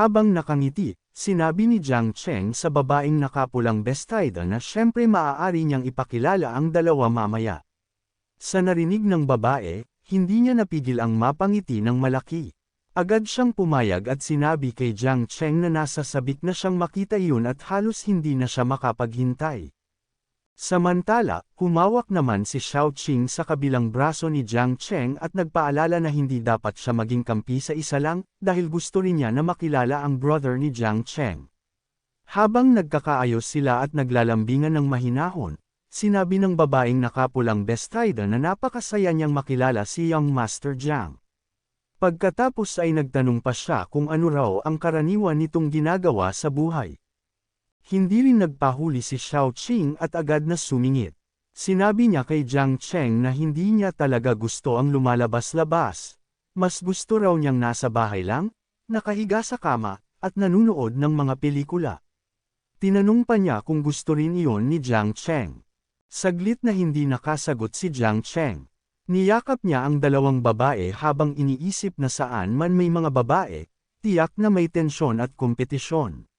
Habang nakangiti, sinabi ni Jiang Cheng sa babaeng nakapulang bestida na syempre maaari niyang ipakilala ang dalawa mamaya. Sa narinig ng babae, hindi niya napigil ang mapangiti ng malaki. Agad siyang pumayag at sinabi kay Jiang Cheng na nasa sabik na siyang makita iyon at halos hindi na siya makapaghintay. Samantala, humawak naman si Xiao Qing sa kabilang braso ni Jiang Cheng at nagpaalala na hindi dapat siya maging kampi sa isa lang, dahil gusto rin niya na makilala ang brother ni Jiang Cheng. Habang nagkakaayos sila at naglalambingan ng mahinahon, sinabi ng babaeng nakapulang bestida na napakasaya niyang makilala si Young Master Jiang. Pagkatapos ay nagtanong pa siya kung ano raw ang karaniwan nitong ginagawa sa buhay. Hindi rin nagpahuli si Xiao Qing at agad na sumingit. Sinabi niya kay Jiang Cheng na hindi niya talaga gusto ang lumalabas-labas. Mas gusto raw niyang nasa bahay lang, nakahiga sa kama, at nanunood ng mga pelikula. Tinanong pa niya kung gusto rin iyon ni Jiang Cheng. Saglit na hindi nakasagot si Jiang Cheng. Niyakap niya ang dalawang babae habang iniisip na saan man may mga babae, tiyak na may tensyon at kompetisyon.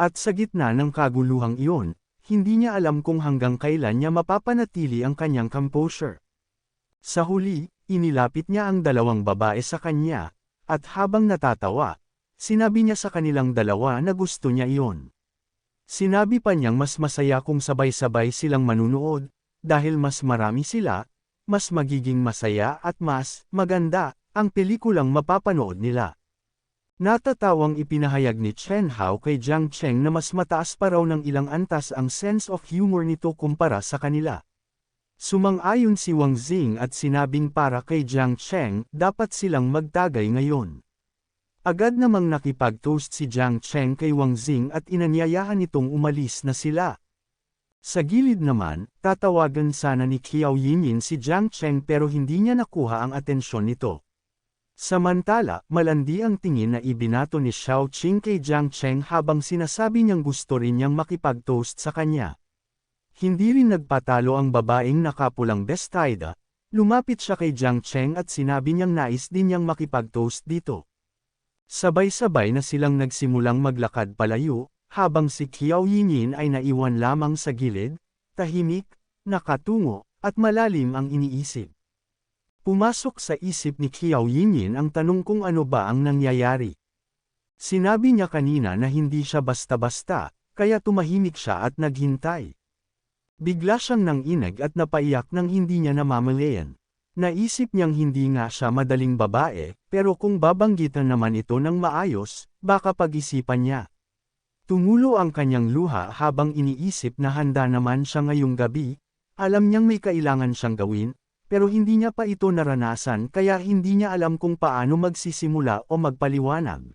At sa gitna ng kaguluhang iyon, hindi niya alam kung hanggang kailan niya mapapanatili ang kanyang composure. Sa huli, inilapit niya ang dalawang babae sa kanya, at habang natatawa, sinabi niya sa kanilang dalawa na gusto niya iyon. Sinabi pa niyang mas masaya kung sabay-sabay silang manunood, dahil mas marami sila, mas magiging masaya at mas maganda ang pelikulang mapapanood nila. Natatawang ipinahayag ni Chen Hao kay Jiang Cheng na mas mataas pa raw ng ilang antas ang sense of humor nito kumpara sa kanila. Sumang-ayon si Wang Xing at sinabing para kay Jiang Cheng, dapat silang magtagay ngayon. Agad namang nakipag-toast si Jiang Cheng kay Wang Xing at inanyayahan nitong umalis na sila. Sa gilid naman, tatawagan sana ni Qiao Yinyin si Jiang Cheng pero hindi niya nakuha ang atensyon nito. Samantala, malandi ang tingin na ibinato ni Xiao Qing kay Jiang Cheng habang sinasabi niyang gusto rin niyang makipag-toast sa kanya. Hindi rin nagpatalo ang babaeng nakapulang bestida, lumapit siya kay Jiang Cheng at sinabi niyang nais din niyang makipag-toast dito. Sabay-sabay na silang nagsimulang maglakad palayo, habang si Qiao Yinyin ay naiwan lamang sa gilid, tahimik, nakatungo, at malalim ang iniisip. Pumasok sa isip ni Qiao Yinyin ang tanong kung ano ba ang nangyayari. Sinabi niya kanina na hindi siya basta-basta, kaya tumahimik siya at naghintay. Bigla siyang nanginag at napaiyak nang hindi niya namamalayan. Naisip niyang hindi nga siya madaling babae, pero kung babanggitan naman ito ng maayos, baka pag-isipan niya. Tumulo ang kanyang luha habang iniisip na handa naman siya ngayong gabi, alam niyang may kailangan siyang gawin, pero hindi niya pa ito naranasan kaya hindi niya alam kung paano magsisimula o magpaliwanag.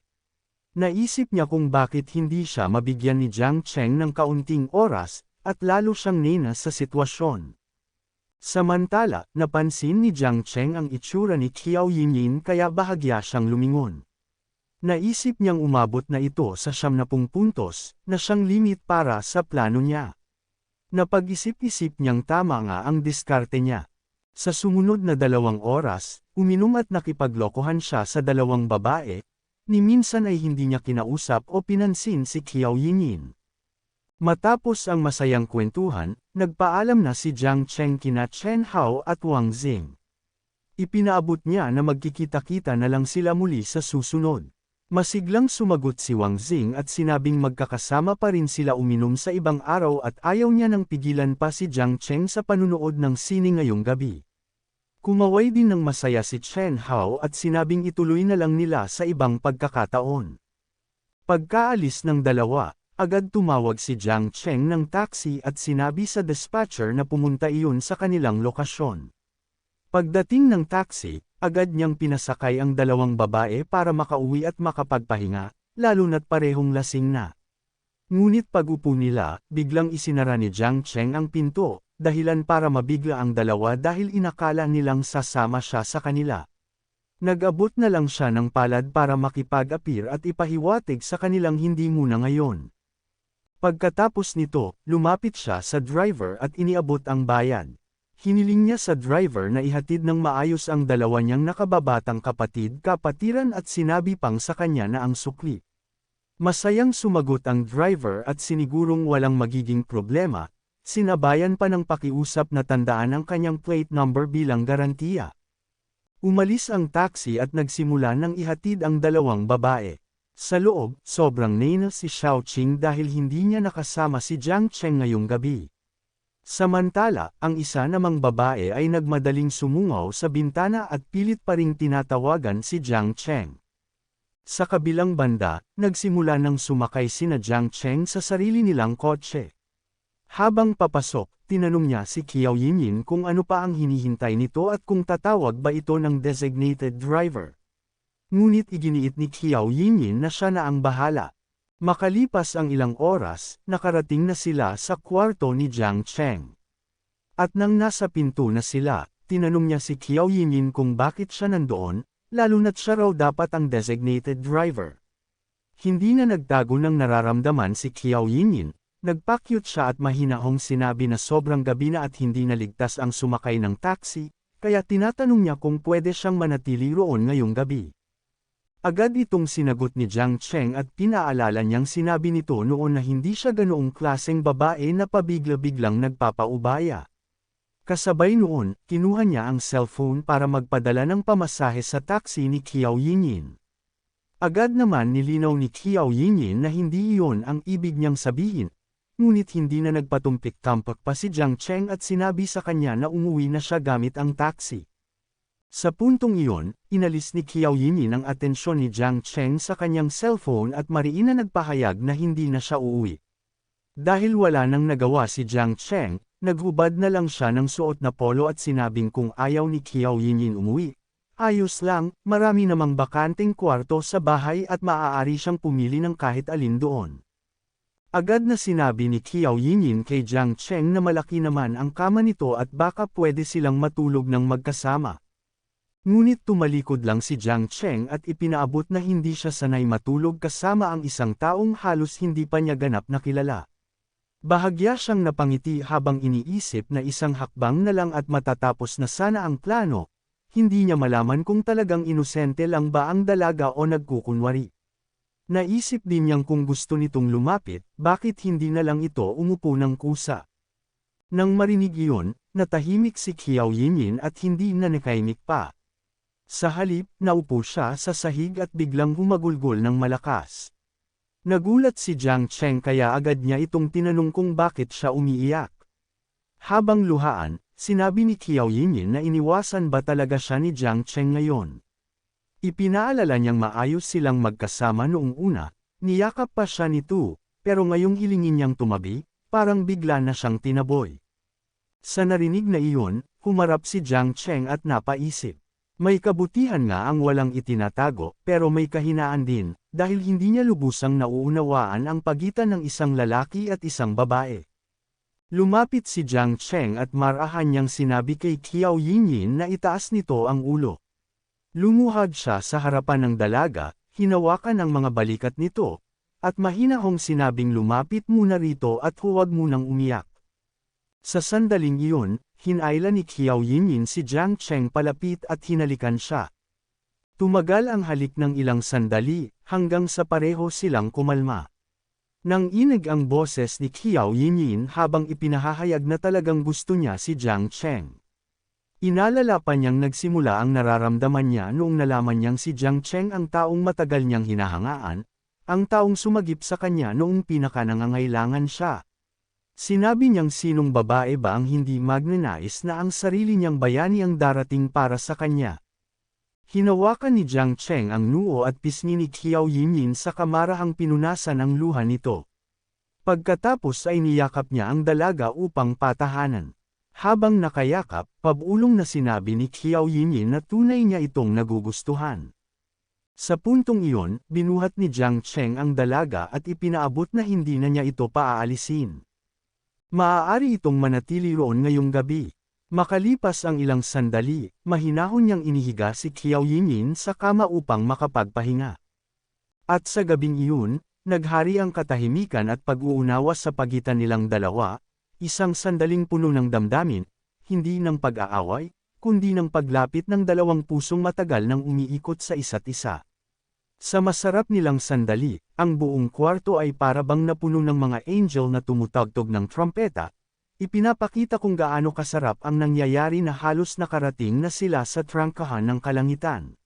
Naisip niya kung bakit hindi siya mabigyan ni Jiang Cheng ng kaunting oras, at lalo siyang nina sa sitwasyon. Samantala, napansin ni Jiang Cheng ang itsura ni Qiao Yinyin kaya bahagya siyang lumingon. Naisip niyang umabot na ito sa siyam na puntos, na siyang limit para sa plano niya. Napag-isip-isip niyang tama nga ang diskarte niya. Sa sumunod na dalawang oras, uminom at nakipaglokohan siya sa dalawang babae, ni minsan ay hindi niya kinausap o pinansin si Qiao Yinyin. Matapos ang masayang kwentuhan, nagpaalam na si Jiang Cheng kina Chen Hao at Wang Xing. Ipinaabot niya na magkikita-kita na lang sila muli sa susunod. Masiglang sumagot si Wang Xing at sinabing magkakasama pa rin sila uminom sa ibang araw at ayaw niya nang pigilan pa si Jiang Cheng sa panunood ng sine ngayong gabi. Kumaway din ng masaya si Chen Hao at sinabing ituloy na lang nila sa ibang pagkakataon. Pagkaalis ng dalawa, agad tumawag si Jiang Cheng ng taxi at sinabi sa dispatcher na pumunta iyon sa kanilang lokasyon. Pagdating ng taxi, agad niyang pinasakay ang dalawang babae para makauwi at makapagpahinga, lalo na't parehong lasing na. Ngunit pag-upo nila, biglang isinara ni Jiang Cheng ang pinto, dahilan para mabigla ang dalawa dahil inakala nilang sasama siya sa kanila. Nag-abot na lang siya ng palad para makipag-apir at ipahiwatig sa kanilang hindi muna ngayon. Pagkatapos nito, lumapit siya sa driver at iniabot ang bayad. Hiniling niya sa driver na ihatid ng maayos ang dalawa niyang nakababatang kapatid kapatiran at sinabi pang sa kanya na ang sukli. Masayang sumagot ang driver at sinigurong walang magiging problema, sinabayan pa ng pakiusap na tandaan ang kanyang plate number bilang garantiya. Umalis ang taxi at nagsimula ng ihatid ang dalawang babae. Sa loob, sobrang nainal si Xiaoqing dahil hindi niya nakasama si Jiang Cheng ngayong gabi. Samantala, ang isa namang babae ay nagmadaling sumungaw sa bintana at pilit pa ring tinatawagan si Jiang Cheng. Sa kabilang banda, nagsimula ng sumakay sina Jiang Cheng sa sarili nilang kotse. Habang papasok, tinanong niya si Kiao Yinyin kung ano pa ang hinihintay nito at kung tatawag ba ito ng designated driver. Ngunit iginiit ni Kiao Yinyin na siya na ang bahala. Makalipas ang ilang oras, nakarating na sila sa kwarto ni Jiang Cheng. At nang nasa pinto na sila, tinanong niya si Kiao Yinyin kung bakit siya nandoon, lalo na't siya raw dapat ang designated driver. Hindi na nagtago ng nararamdaman si Kiao Yinyin, nagpakyut siya at mahinahong sinabi na sobrang gabi na at hindi naligtas ang sumakay ng taxi, kaya tinatanong niya kung pwede siyang manatili roon ngayong gabi. Agad itong sinagot ni Jiang Cheng at pinaalala niyang sinabi nito noon na hindi siya ganoong klaseng babae na pabigla-biglang nagpapaubaya. Kasabay noon, kinuha niya ang cellphone para magpadala ng pamasahe sa taxi ni Kiao Yinyin. Agad naman nilinaw ni Kiao Yinyin na hindi iyon ang ibig niyang sabihin, ngunit hindi na nagpatumpik-tampak pa si Jiang Cheng at sinabi sa kanya na umuwi na siya gamit ang taxi. Sa puntong iyon, inalis ni Kiao Yinyin ang atensyon ni Jiang Cheng sa kanyang cellphone at mariin na nagpahayag na hindi na siya uuwi. Dahil wala nang nagawa si Jiang Cheng, naghubad na lang siya ng suot na polo at sinabing kung ayaw ni Kiao Yinyin umuwi. Ayos lang, marami namang bakanteng kwarto sa bahay at maaari siyang pumili ng kahit alin doon. Agad na sinabi ni Kiao Yinyin kay Jiang Cheng na malaki naman ang kama nito at baka pwede silang matulog ng magkasama. Ngunit tumalikod lang si Jiang Cheng at ipinaabot na hindi siya sanay matulog kasama ang isang taong halos hindi pa niya ganap na kilala. Bahagya siyang napangiti habang iniisip na isang hakbang na lang at matatapos na sana ang plano, hindi niya malaman kung talagang inosente lang ba ang dalaga o nagkukunwari. Naisip din niyang kung gusto nitong lumapit, bakit hindi na lang ito umupo ng kusa. Nang marinig iyon, natahimik si Kiao Yinyin at hindi na nakaimik pa. Sa halip, naupo siya sa sahig at biglang humagulgol ng malakas. Nagulat si Jiang Cheng kaya agad niya itong tinanong kung bakit siya umiiyak. Habang luhaan, sinabi ni Kiao Yinyin na iniwasan ba talaga siya ni Jiang Cheng ngayon. Ipinaalala niyang maayos silang magkasama noong una, niyakap pa siya nito, pero ngayong hilingin niyang tumabi, parang bigla na siyang tinaboy. Sa narinig na iyon, humarap si Jiang Cheng at napaisip. May kabutihan nga ang walang itinatago, pero may kahinaan din, dahil hindi niya lubusang nauunawaan ang pagitan ng isang lalaki at isang babae. Lumapit si Jiang Cheng at marahan niyang sinabi kay Kiao Yinyin na itaas nito ang ulo. Lumuhad siya sa harapan ng dalaga, hinawakan ang mga balikat nito, at mahinahong sinabing lumapit muna rito at huwag munang umiyak. Sa sandaling iyon, hinayla ni Kiao Yinyin si Jiang Cheng palapit at hinalikan siya. Tumagal ang halik ng ilang sandali, hanggang sa pareho silang kumalma. Nang inig ang boses ni Kiao Yinyin habang ipinahahayag na talagang gusto niya si Jiang Cheng. Inalala pa niyang nagsimula ang nararamdaman niya noong nalaman niyang si Jiang Cheng ang taong matagal niyang hinahangaan, ang taong sumagip sa kanya noong pinakanangangailangan siya. Sinabi niyang sinong babae ba ang hindi magnanais na ang sarili niyang bayani ang darating para sa kanya. Hinawakan ni Jiang Cheng ang noo at pisngi ni Kiao Yinyin sa kamarahang pinunasan ang luha nito. Pagkatapos ay niyakap niya ang dalaga upang patahanan. Habang nakayakap, pabulong na sinabi ni Kiao Yinyin na tunay niya itong nagugustuhan. Sa puntong iyon, binuhat ni Jiang Cheng ang dalaga at ipinaabot na hindi na niya ito paaalisin. Maaari itong manatili roon ngayong gabi. Makalipas ang ilang sandali, mahinahon niyang inihiga si Kiao Yinyin sa kama upang makapagpahinga. At sa gabing iyon, naghari ang katahimikan at pag-uunawa sa pagitan nilang dalawa, isang sandaling puno ng damdamin, hindi ng pag-aaway, kundi ng paglapit ng dalawang pusong matagal nang umiikot sa isa't isa. Sa masarap nilang sandali, ang buong kwarto ay parabang napuno ng mga angel na tumutagtog ng trumpeta. Ipinapakita kung gaano kasarap ang nangyayari na halos nakarating na sila sa trangkahan ng kalangitan.